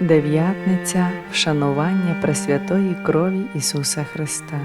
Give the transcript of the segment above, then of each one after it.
Дев'ятниця вшанування Пресвятої крові Ісуса Христа.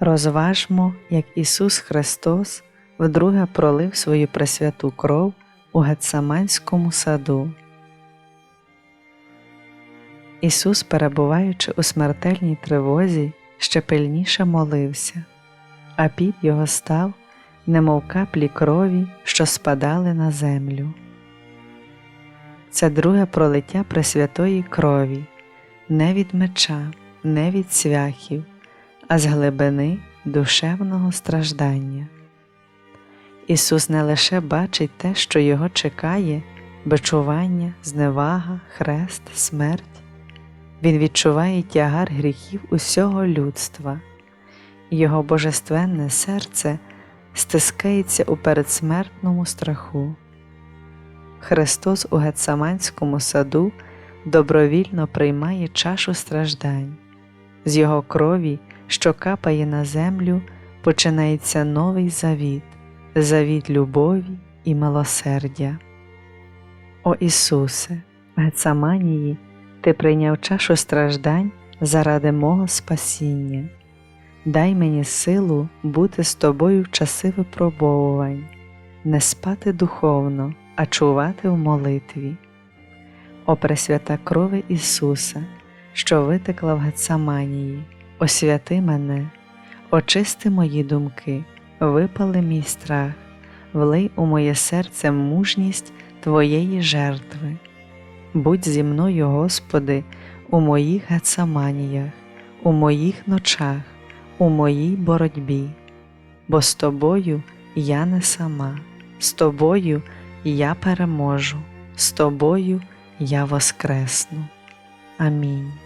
Розважмо, як Ісус Христос вдруге пролив свою пресвяту кров у Гетсаманському саду. Ісус, перебуваючи у смертельній тривозі, ще пильніше молився, а під його став, немов каплі крові, що спадали на землю. Це друге пролиття Пресвятої крові, не від меча, не від цвяхів а з глибини душевного страждання. Ісус не лише бачить те, що Його чекає, бичування, зневага, хрест, смерть, Він відчуває тягар гріхів усього людства, Його божественне серце стискається у передсмертному страху. Христос у Гецаманському саду добровільно приймає чашу страждань, з Його крові що капає на землю, починається новий завіт, завіт любові і милосердя. О Ісусе, в Гецаманії Ти прийняв чашу страждань заради мого спасіння. Дай мені силу бути з тобою в часи випробовувань, не спати духовно, а чувати в молитві. О Пресвята крови Ісуса, що витекла в Гецаманії, освяти мене, очисти мої думки, випали мій страх, влий у моє серце мужність Твоєї жертви. Будь зі мною, Господи, у моїх гецаманіях, у моїх ночах, у моїй боротьбі, бо з тобою я не сама, з тобою я переможу, з тобою я воскресну. Амінь.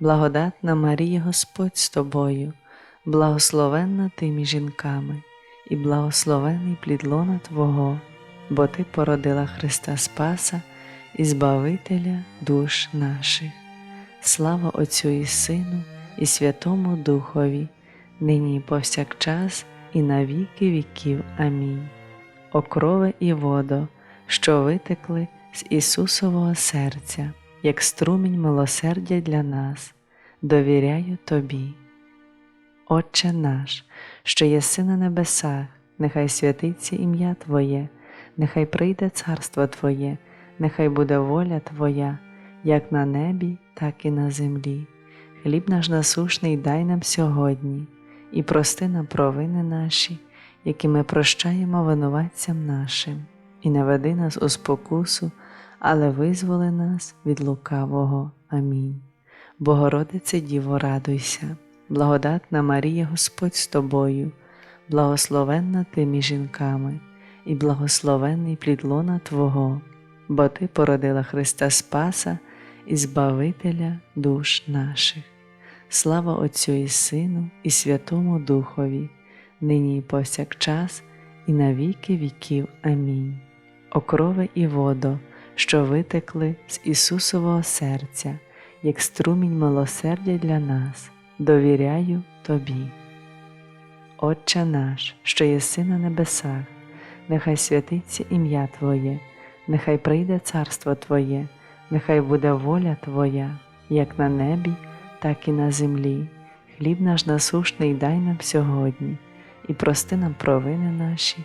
благодатна Марія Господь з тобою, благословенна ти між жінками, і благословений плід лона Твого, бо Ти породила Христа Спаса і Збавителя душ наших. Слава Отцю і Сину, і Святому Духові, нині і повсякчас, і на віки віків. Амінь. Окрове і водо, що витекли з Ісусового серця як струмінь милосердя для нас, довіряю Тобі. Отче наш, що єси на небесах, нехай святиться ім'я Твоє, нехай прийде царство Твоє, нехай буде воля Твоя, як на небі, так і на землі. Хліб наш насушний дай нам сьогодні, і прости нам провини наші, які ми прощаємо винуватцям нашим, і не веди нас у спокусу але визволи нас від лукавого. Амінь. Богородице Діво, радуйся, благодатна Марія Господь з тобою, благословенна ти між жінками, і благословенний плід лона Твого, бо Ти породила Христа Спаса і Збавителя душ наших. Слава Отцю і Сину, і Святому Духові, нині і повсякчас, і на віки віків. Амінь. Окрове і водо що витекли з Ісусового серця, як струмінь милосердя для нас, довіряю Тобі. Отче наш, що єси на небесах, нехай святиться ім'я Твоє, нехай прийде царство Твоє, нехай буде воля Твоя, як на небі, так і на землі. Хліб наш насушний дай нам сьогодні, і прости нам провини наші,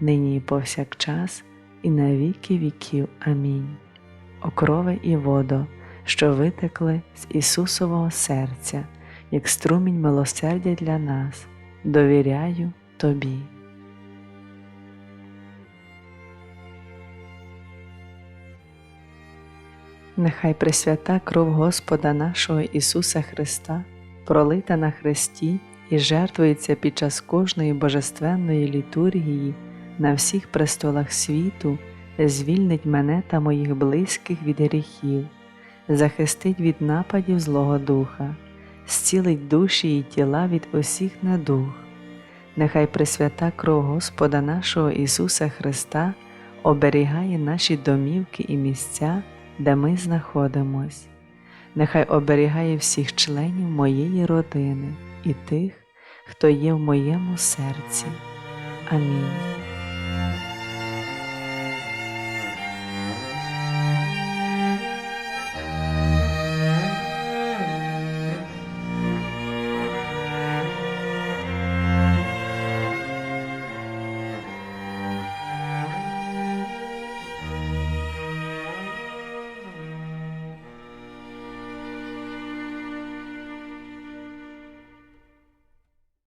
нині і повсякчас, і на віки віків. Амінь. Окрови і водо, що витекли з Ісусового серця, як струмінь милосердя для нас, довіряю Тобі. Нехай пресвята кров Господа нашого Ісуса Христа, пролита на Христі і жертвується під час кожної божественної літургії на всіх престолах світу, звільнить мене та моїх близьких від гріхів, захистить від нападів Злого Духа, зцілить душі і тіла від усіх недуг. Нехай пресвята кров Господа нашого Ісуса Христа оберігає наші домівки і місця, де ми знаходимось. Нехай оберігає всіх членів моєї родини і тих, хто є в моєму серці. Амінь.